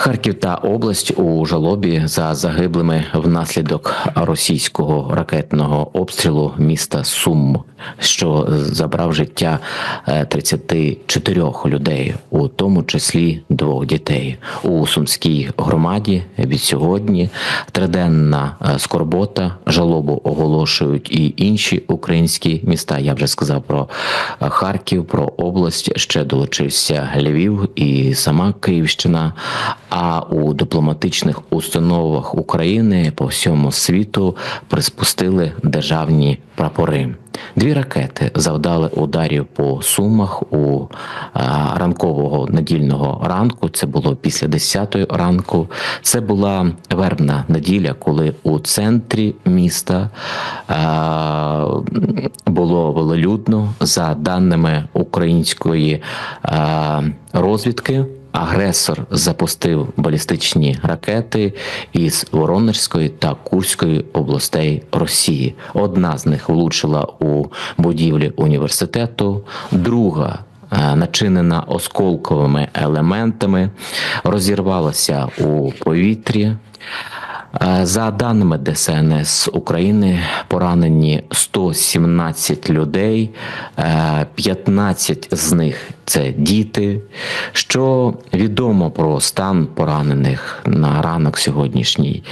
Харків та область у жалобі за загиблими внаслідок російського ракетного обстрілу міста Сум, що забрав життя е, 34 людей, у тому числі двох дітей. У сумській громаді від сьогодні триденна е, скорбота, жалобу оголошують і інші українські міста. Я вже сказав про е, Харків, про область. Ще долучився Львів і сама Київщина. А у дипломатичних установах України по всьому світу приспустили державні прапори. Дві ракети завдали ударів по сумах у ранкового недільного ранку. Це було після 10 ранку. Це була вербна неділя, коли у центрі міста було велолюдно за даними української розвідки. Агресор запустив балістичні ракети із Воронежської та Курської областей Росії. Одна з них влучила у будівлі університету, друга. е, Начинена осколковими елементами, розірвалася у повітрі. Е, За даними ДСНС України, поранені 117 людей, е, 15 з них це діти. Що відомо про стан поранених на ранок сьогоднішній?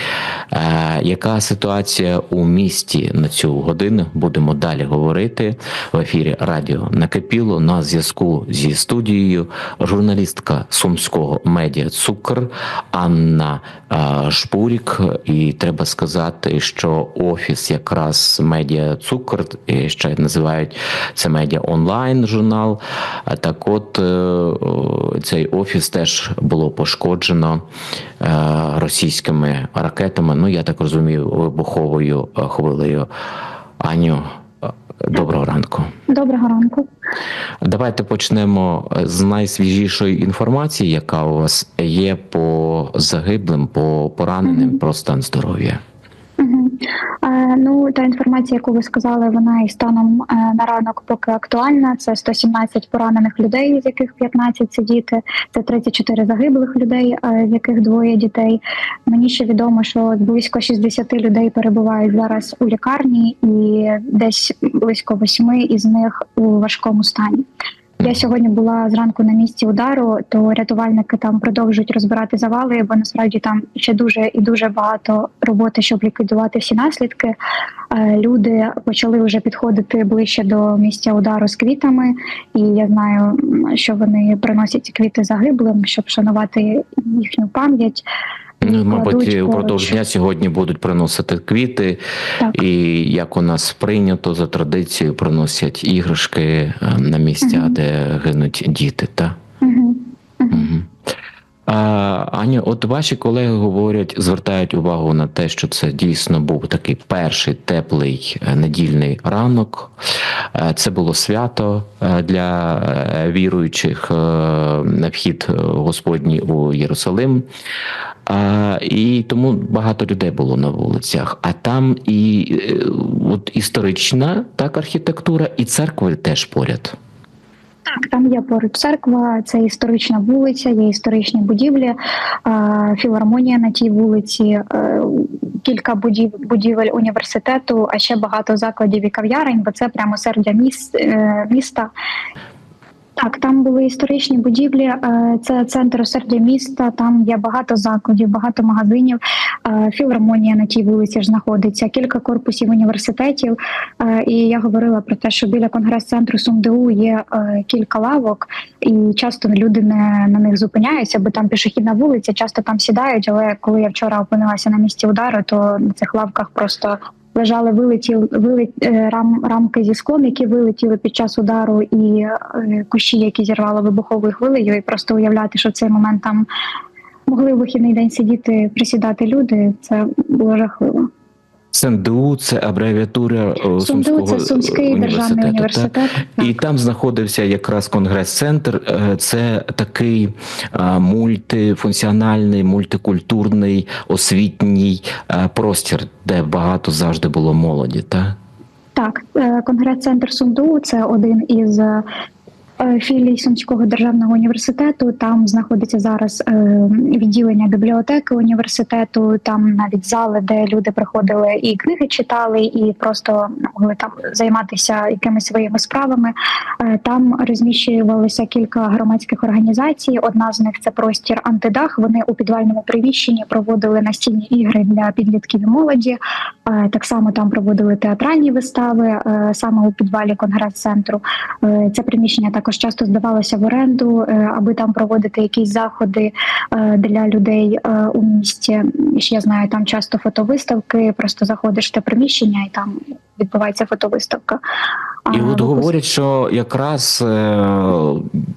Е, Яка ситуація у місті на цю годину? Будемо далі говорити в ефірі Радіо Накипіло на зв'язку зі студією журналістка сумського медіа Цукр Анна е, Шпурік. І треба сказати, що офіс якраз медіа Цукр ще називають це медіа онлайн журнал. А так, от е, цей офіс теж було пошкоджено е, російськими ракетами. Ну я так розумію, вибуховою е, хвилею. Аню, доброго ранку. Доброго ранку. Давайте почнемо з найсвіжішої інформації, яка у вас є по загиблим, по пораненим, Мгм. про стан здоров'я. Ну, та інформація, яку ви сказали, вона і станом е, на ранок поки актуальна. Це 117 поранених людей, з яких 15 це діти, це 34 загиблих людей, е, з яких двоє дітей. Мені ще відомо, що близько 60 людей перебувають зараз у лікарні, і десь близько 8 із них у важкому стані. Я сьогодні була зранку на місці удару, то рятувальники там продовжують розбирати завали, бо насправді там ще дуже і дуже багато роботи, щоб ліквідувати всі наслідки. Е, Люди почали вже підходити ближче до місця удару з квітами, і я знаю, що вони приносять квіти загиблим, щоб шанувати їхню пам'ять. Ну, мабуть, упродовж дня сьогодні будуть приносити квіти, Так. і як у нас прийнято за традицією, приносять іграшки е, на місця, угу. де гинуть діти. Та? Аня, от ваші колеги говорять, звертають увагу на те, що це дійсно був такий перший теплий е, недільний ранок. Е, Це було свято е, для віруючих на вхід Господній у Єрусалим. І тому багато людей було на вулицях. А там і от історична так архітектура, і церкви теж поряд. Так, там є поруч церква, це історична вулиця, є історичні будівлі, філармонія на тій вулиці, е, кілька будівель університету, а ще багато закладів і кав'ярень, бо це прямо сердя е, міста. Так, там були історичні будівлі. е, Це центр сердя міста. Там є багато закладів, багато магазинів. Філармонія на тій вулиці ж знаходиться, кілька корпусів університетів. І я говорила про те, що біля конгрес-центру СумДУ є е, кілька лавок, і часто люди не на них зупиняються, бо там пішохідна вулиця, часто там сідають. Але коли я вчора опинилася на місці удару, то на цих лавках просто лежали вилетіли вилет, е, рам, рамки зі склом, які вилетіли під час удару, і е, кущі, які зірвало вибуховою хвилею, і просто уявляти, що в цей момент там могли в вихідний день сидіти, присідати люди. Це було жахливо. СНДУ це абревіатура е, СумДУ Сумського це Сумський державний університет. Так. І там знаходився якраз конгрес-центр. Е, Це такий е, мультифункціональний, мультикультурний освітній простір, де багато завжди було молоді. Так? Так, конгрес-центр СумДУ це один із е, філій Сумського державного університету. Там знаходиться зараз е, відділення бібліотеки університету. Там навіть зали, де люди приходили і книги читали, і просто могли там займатися якимись своїми справами. Е, Там розміщувалися кілька громадських організацій. Одна з них це простір антидах. Вони у підвальному приміщенні проводили настільні ігри для підлітків і молоді. Так само там проводили театральні вистави саме у підвалі конгрес-центру. Це приміщення також часто здавалося в оренду, е, аби там проводити якісь заходи е, для людей е, у місті. Ще я знаю, там часто фотовиставки. Просто заходиш в те приміщення і там відбувається фотовиставка. І от говорять, що якраз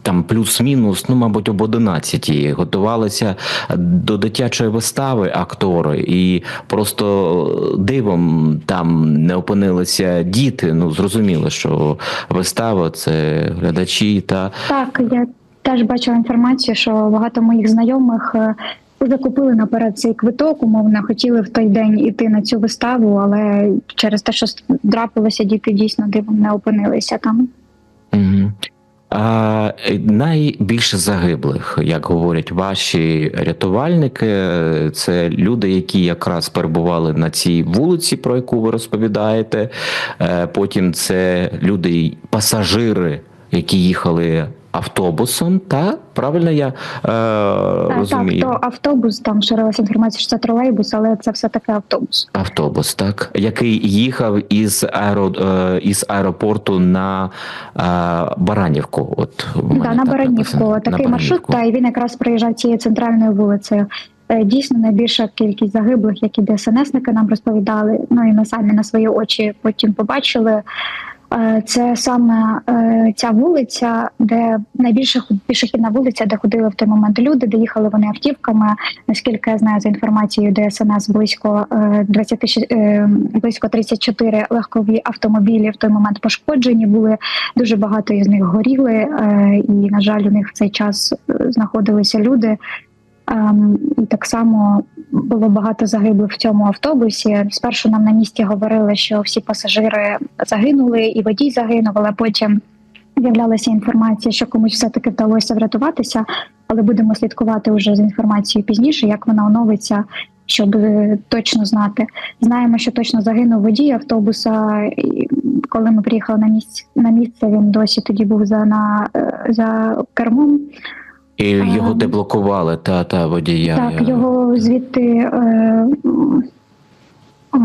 там плюс-мінус, ну мабуть, об 11 готувалися до дитячої вистави актори, і просто дивом там не опинилися діти. Ну зрозуміло, що вистава це глядачі та Так, я теж бачила інформацію, що багато моїх знайомих е, закупили наперед цей квиток, умовно, хотіли в той день іти на цю виставу, але через те, що трапилося, діти дійсно дивом не опинилися там. Угу. А, е, найбільше загиблих, як говорять ваші рятувальники, е, це люди, які якраз перебували на цій вулиці, про яку ви розповідаєте. Потім це люди, пасажири, які їхали автобусом. Та правильно я е, Так, розумію? так, то автобус, там ширилася інформація, що це тролейбус, але це все таки автобус. Автобус, так, який їхав із аеро, е, із аеропорту на е, Баранівку. От Да, на так Баранівку. написано. Такий На маршрут, Баранівку. та і він якраз проїжджав цією центральною вулицею. Е, Дійсно, найбільша кількість загиблих, які ДСНСники нам розповідали. Ну і ми самі на свої очі потім побачили. Е, Це саме е, ця вулиця, де найбільша ху- пішохідна вулиця, де ходили в той момент люди, де їхали вони автівками. Наскільки я знаю за інформацією ДСНС, близько е, 20, е, близько 34 легкові автомобілі в той момент пошкоджені були. Дуже багато із них горіли, і на жаль, у них в цей час знаходилися люди. Ем, І так само було багато загиблих в цьому автобусі. Спершу нам на місці говорили, що всі пасажири загинули, і водій загинув, але потім з'являлася інформація, що комусь все таки вдалося врятуватися. Але будемо слідкувати вже з інформацією пізніше, як вона оновиться, щоб е, точно знати. Знаємо, що точно загинув водій автобуса. І коли ми приїхали на місце, на місце, він досі тоді був за на е, за кермом. І його Ем, деблокували та та водія. Так, Я- його звідти е,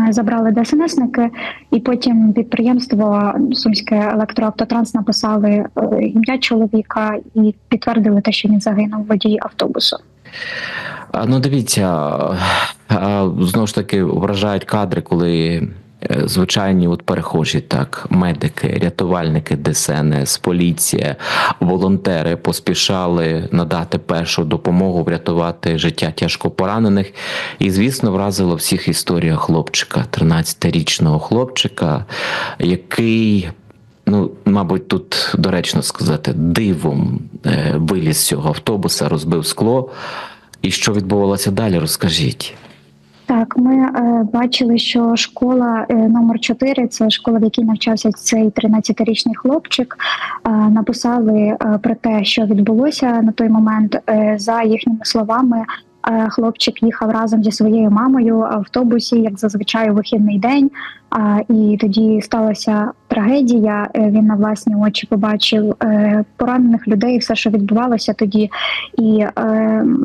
е, забрали ДСНСники, і потім підприємство Сумське електроавтотранс написали е, ім'я чоловіка і підтвердили те, що він загинув водій автобусу. Ну дивіться, знову ж таки вражають кадри, коли е, звичайні от перехожі, так, медики, рятувальники ДСНС, поліція, волонтери поспішали надати першу допомогу, врятувати життя тяжко поранених. І, звісно, вразила всіх історія хлопчика, 13-річного хлопчика, який. Ну, мабуть, тут доречно сказати, дивом е, виліз з цього автобуса, розбив скло. І що відбувалося далі, розкажіть. Так, ми е, бачили, що школа е, номер 4 це школа, в якій навчався цей 13-річний хлопчик. Е, написали е, про те, що відбулося на той момент. Е, за їхніми словами, хлопчик їхав разом зі своєю мамою в автобусі, як зазвичай у вихідний день. А, і тоді сталася трагедія. Е, Він на власні очі побачив е, поранених людей, все, що відбувалося тоді. І е,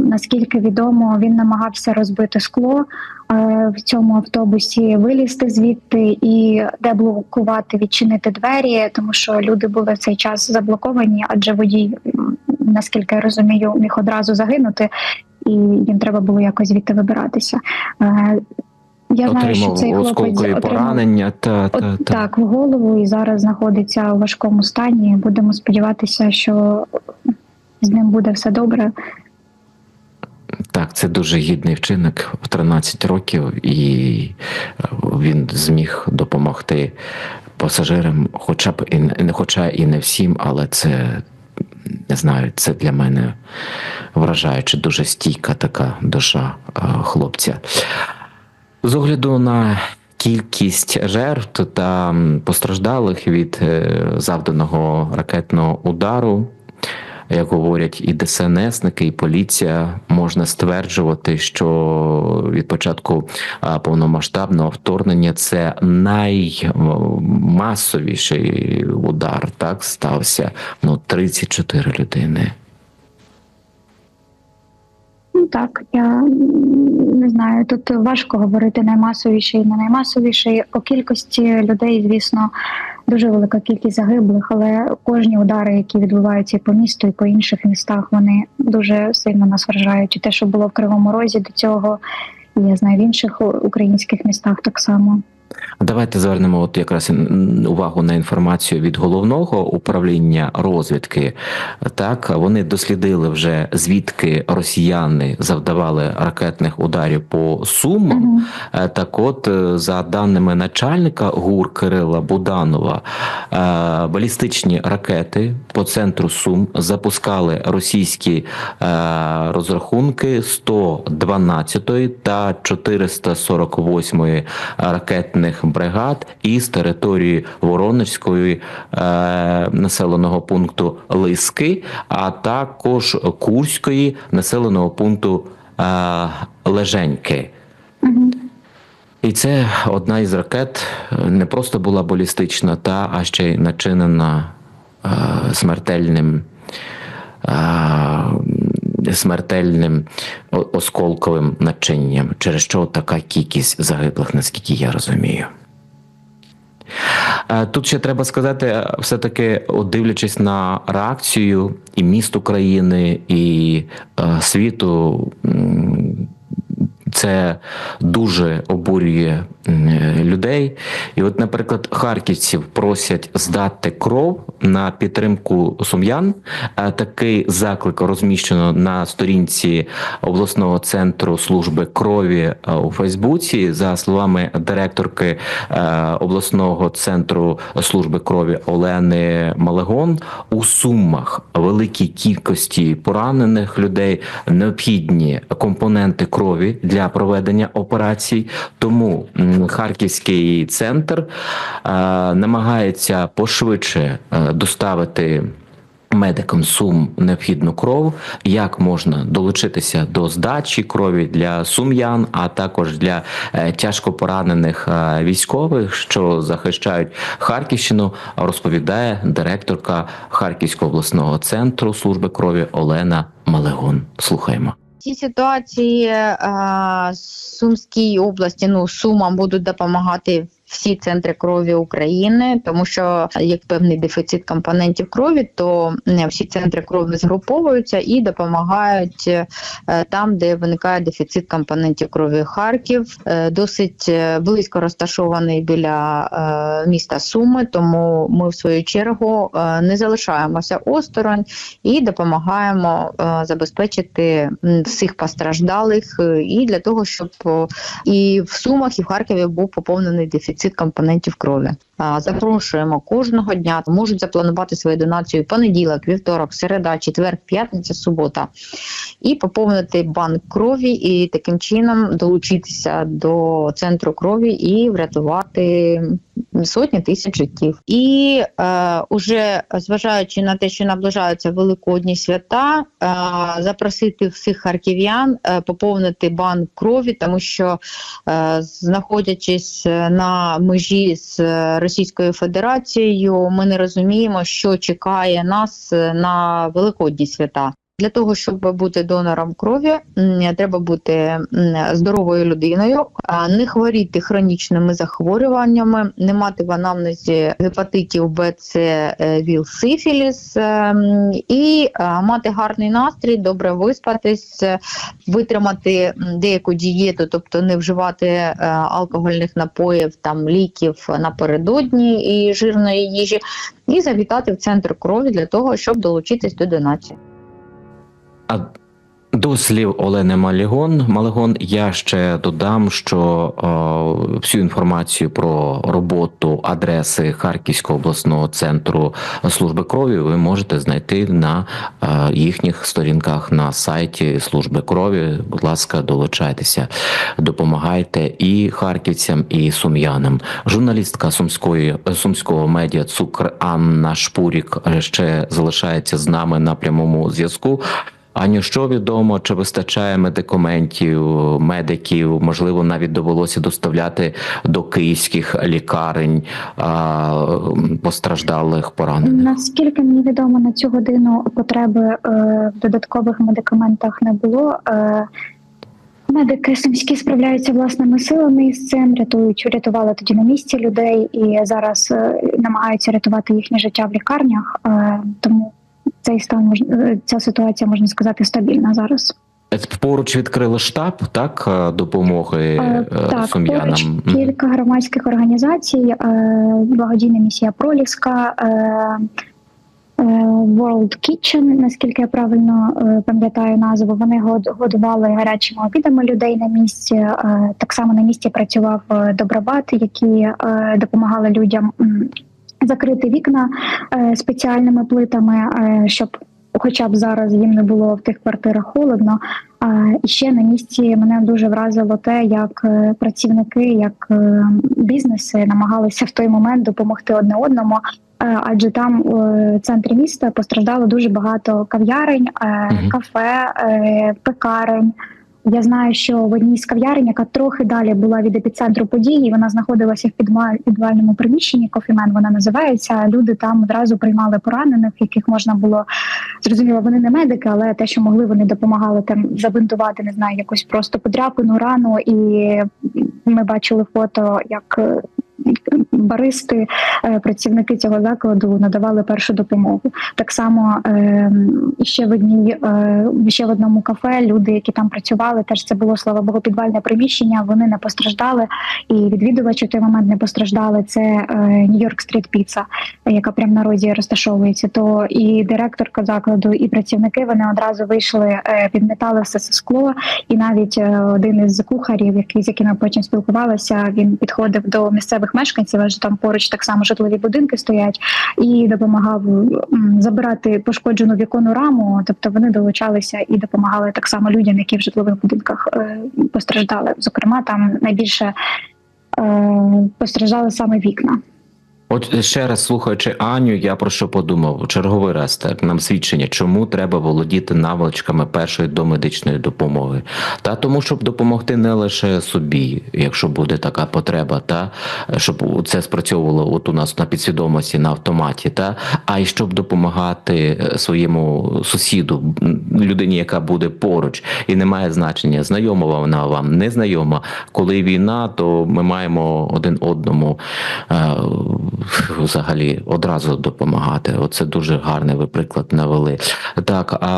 наскільки відомо, він намагався розбити скло е, в цьому автобусі, вилізти звідти і деблокувати, відчинити двері, тому що люди були в цей час заблоковані, адже водій, наскільки я розумію, міг одразу загинути, і їм треба було якось звідти вибиратися. Е, Я знаю, що цей хлопець отримав поранення. Та, От, та, та. так в голову і зараз знаходиться у важкому стані. Будемо сподіватися, що з ним буде все добре. Так, це дуже гідний вчинок в 13 років, і е, він зміг допомогти пасажирам, хоча б і не хоча і не всім, але це не знаю, це для мене вражаюче, дуже стійка така душа е, хлопця. З огляду на кількість жертв та постраждалих від е, завданого ракетного удару. Як говорять і ДСНСники, і поліція, можна стверджувати, що від початку повномасштабного вторгнення це наймасовіший удар. Так стався ну 34 людини. Ну так, я не знаю. Тут важко говорити наймасовіший, не наймасовіший. По кількості людей, звісно, дуже велика кількість загиблих, але кожні удари, які відбуваються і по місту, і по інших містах, вони дуже сильно нас вражають. І те, що було в Кривому Розі до цього, я знаю в інших українських містах так само. Давайте звернемо от якраз увагу на інформацію від головного управління розвідки. Так вони дослідили вже звідки росіяни завдавали ракетних ударів по сумам. Мгм. Е, Так, от, е, за даними начальника ГУР Кирила Буданова, е, балістичні ракети по центру Сум запускали російські розрахунки 112 та 448 ракетних бригад із території Воронежської е, населеного пункту Лиски, а також Курської населеного пункту е, Леженьки. І це одна із ракет е, не просто була балістична, та а ще й начинена е, смертельним. е, Смертельним осколковим начинням, через що така кількість загиблих, наскільки я розумію. Е, Тут ще треба сказати, е, все-таки, дивлячись на реакцію і міст України, і е, світу, це дуже обурює людей. І, от, наприклад, харківців просять здати кров на підтримку сум'ян. Е, Такий заклик розміщено на сторінці обласного центру служби крові е, у Фейсбуці. За словами директорки е, обласного центру служби крові Олени Малегон, у сумах великій кількості поранених людей необхідні компоненти крові для проведення операцій. Тому харківський центр е, намагається пошвидше е, доставити. Медикам сум необхідну кров, як можна долучитися до здачі крові для сум'ян, а також для е, тяжко поранених військових, що захищають Харківщину, розповідає директорка Харківського обласного центру служби крові Олена Малегон. Слухаємо. В цій ситуації е, Сумській області, ну Сумам будуть допомагати всі центри крові України, тому що є певний дефіцит компонентів крові, то всі центри крові згруповуються і допомагають е, там, де виникає дефіцит компонентів крові. Харків е, досить е, близько розташований біля міста Суми, тому ми в свою чергу не залишаємося осторонь і допомагаємо забезпечити всіх постраждалих і для того, щоб і в Сумах, і в Харкові був поповнений дефіцит компонентів крові. Запрошуємо кожного дня. Можуть запланувати свою донацію понеділок, вівторок, середа, четвер, п'ятниця, субота і поповнити банк крові, і таким чином долучитися до центру крові і врятувати сотні тисяч життів. І е, уже зважаючи на те, що наближаються великодні свята, е, запросити всіх харків'ян е, поповнити банк крові, тому що е, знаходячись на межі з Російською Федерацією, ми не розуміємо, що чекає нас е, на великодні свята. Для того щоб бути донором крові, треба бути здоровою людиною, не хворіти хронічними захворюваннями, не мати в анамнезі гепатитів Б, С, е, ВІЛ, сифіліс ем, і е, мати гарний настрій, добре виспатись, е, витримати деяку дієту, тобто не вживати е, алкогольних напоїв, там ліків напередодні і жирної їжі, і завітати в центр крові для того, щоб долучитись до донації. А До слів Олени Малігон, Малигон, я ще додам, що е, всю інформацію про роботу адреси Харківського обласного центру служби крові ви можете знайти на е, їхніх сторінках на сайті служби крові. Будь ласка, долучайтеся, допомагайте і харківцям, і сум'янам. Журналістка сумської сумського медіа Цукр Анна Шпурік ще залишається з нами на прямому зв'язку. Аню, що відомо, чи вистачає медикаментів, медиків? Можливо, навіть довелося доставляти до київських лікарень а, постраждалих поранених. Наскільки мені відомо на цю годину потреби е, в додаткових медикаментах не було. Е, Медики сумські справляються власними силами з цим, рятують, рятували тоді на місці людей і зараз е, намагаються рятувати їхнє життя в лікарнях. Е, тому цей стан мож- е, ця ситуація можна сказати стабільна зараз. Поруч відкрили штаб так е, допомоги Е, е, Так, сум'янам. поруч кілька громадських організацій, е, благодійна місія Проліска, е, е, World Kitchen, наскільки я правильно е, пам'ятаю назву. Вони год- годували гарячими обідами людей на місці. Е, Так само на місці працював е, Добробат, які е, допомагали людям закрити вікна е, спеціальними плитами, е, щоб. Хоча б зараз їм не було в тих квартирах холодно, і ще на місці мене дуже вразило те, як е, працівники, як бізнеси намагалися в той момент допомогти одне одному. Адже там в центрі міста постраждало дуже багато кав'ярень, кафе, пекарень. Я знаю, що в одній з кав'ярень, яка трохи далі була від епіцентру події, вона знаходилася в підвальному приміщенні. Кофімен вона називається. Люди там одразу приймали поранених, яких можна було зрозуміло. Вони не медики, але те, що могли, вони допомагали там забинтувати, не знаю, якусь просто подряпину рану. І ми бачили фото, як баристи, е, працівники цього закладу надавали першу допомогу. Так само е, ще в одній е, ще в одному кафе люди, які там працювали, теж це було слава Богу, підвальне приміщення. Вони не постраждали, і відвідувачі в той момент не постраждали. Це Нью-Йорк Стріт Піца, яка прямо на розі розташовується. То і директорка закладу, і працівники вони одразу вийшли, е, підметали все це скло. І навіть е, один із кухарів, який з яким потім спілкувалася, він підходив до місцевих мешканців, адже там поруч так само житлові будинки стоять, і допомагав забирати пошкоджену віконну раму. Тобто вони долучалися і допомагали так само людям, які в житлових будинках е, постраждали. Зокрема, там найбільше е, постраждали саме вікна. От ще раз слухаючи Аню, я про що подумав? Черговий раз так нам свідчення, чому треба володіти навичками першої домедичної допомоги. Та тому, щоб допомогти не лише собі, якщо буде така потреба, та щоб це спрацьовувало от у нас на підсвідомості на автоматі, та а й щоб допомагати е, своєму сусіду, людині, яка буде поруч, і не має значення, знайома вона вам, незнайома. Коли війна, то ми маємо один одному. Е, взагалі одразу допомагати. Оце дуже гарний ви приклад навели. Так, а,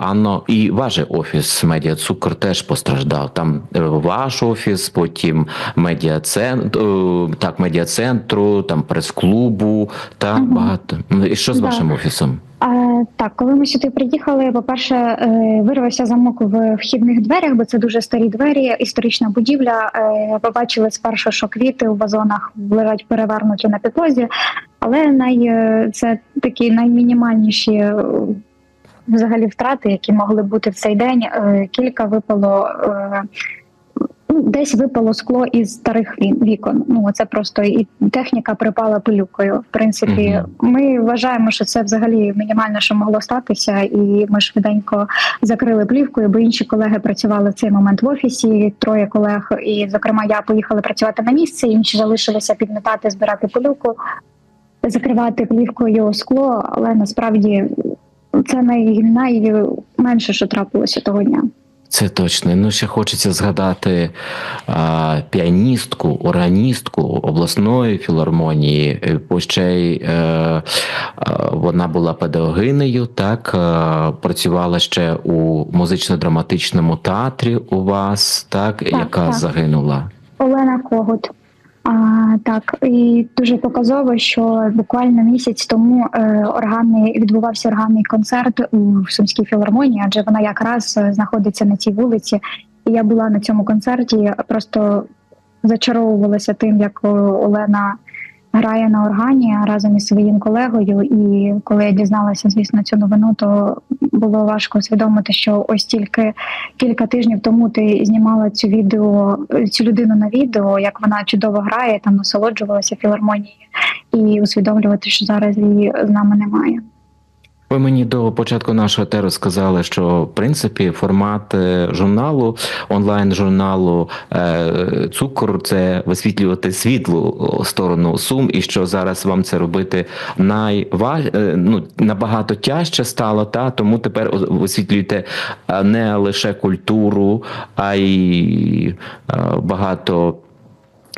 Анно, і ваш офіс Медіа цукр теж постраждав. Там е, ваш офіс, потім медіа-центру, так, медіа-центру, там прес-клубу, та угу. багато. І що з Да. вашим офісом? Так, коли ми сюди приїхали, по-перше, е, вирвався замок в вхідних дверях, бо це дуже старі двері, історична будівля. Е, Побачили спершу, що квіти у вазонах лежать перевернуті на підлозі, але най, е, це такі наймінімальніші взагалі втрати, які могли бути в цей день. Кілька випало. Ну, Десь випало скло із старих вікон. Ну це просто і техніка припала пилюкою. В принципі, ми вважаємо, що це взагалі мінімальне, що могло статися, і ми швиденько закрили плівкою, бо інші колеги працювали в цей момент в офісі. Троє колег, і зокрема, я поїхала працювати на місце. Інші залишилися підметати, збирати пилюку, закривати плівкою скло. Але насправді це най, найменше, що трапилося того дня. Це точно. Ну ще хочеться згадати а, піаністку, органістку обласної філармонії. Е, ще й е, вона була педагогинею, так е, працювала ще у музично-драматичному театрі у вас, так, яка так. загинула. Олена Когут. А, так, і дуже показово, що буквально місяць тому е, органний відбувався органний концерт у Сумській філармонії, адже вона якраз е, знаходиться на цій вулиці. І я була на цьому концерті, просто зачаровувалася тим, як е, Олена грає на органі разом із своїм колегою. І коли я дізналася, звісно, цю новину, то було важко усвідомити, що ось тільки кілька тижнів тому ти знімала цю відео, цю людину на відео, як вона чудово грає, там насолоджувалася філармонією, і усвідомлювати, що зараз її з нами немає. Ви мені до початку нашого теру сказали, що в принципі формат е, журналу, онлайн журналу е, цукор це висвітлювати світлу сторону сум, і що зараз вам це робити найва... е, ну, набагато тяжче стало, та тому тепер висвітлюєте не лише культуру, а й багато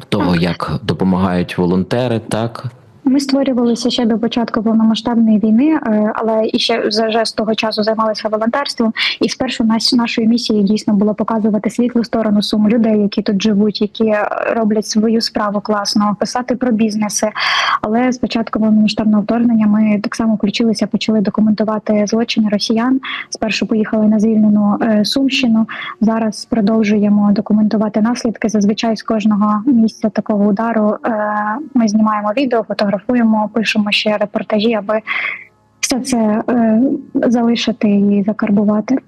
того, як допомагають волонтери, так. Ми створювалися ще до початку повномасштабної війни, е, але і ще вже з того часу займалися волонтерством. І спершу нас нашою місією дійсно було показувати світлу сторону сум людей, які тут живуть, які е, роблять свою справу класно, писати про бізнеси. Але з початку повномасштабного вторгнення ми так само включилися, почали документувати злочини росіян. Спершу поїхали на звільнену е, Сумщину. Зараз продовжуємо документувати наслідки. Зазвичай з кожного місця такого удару ми знімаємо відео, фотографуємо, пишемо ще репортажі, аби все це е, залишити і закарбувати.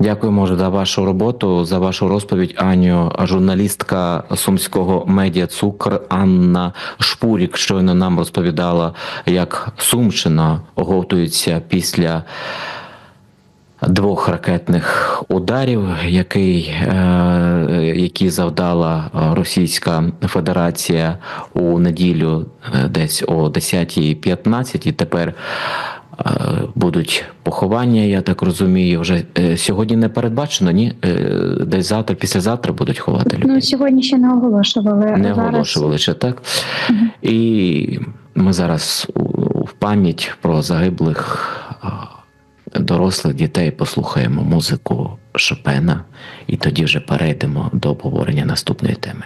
Дякуємо за вашу роботу, за вашу розповідь, Аню. Журналістка сумського медіа Цукр Анна Шпурік щойно нам розповідала, як Сумщина готується після двох ракетних ударів, який, е, які завдала Російська Федерація у неділю е, десь о 10.15. І тепер е, будуть поховання, я так розумію. Вже е, сьогодні не передбачено, ні? Е, Десь завтра, післязавтра будуть ховати людей. Ну сьогодні ще не оголошували. Не Зараз оголошували ще так. Мгм. І ми зараз в пам'ять про загиблих дорослих дітей послухаємо музику Шопена, і тоді вже перейдемо до обговорення наступної теми.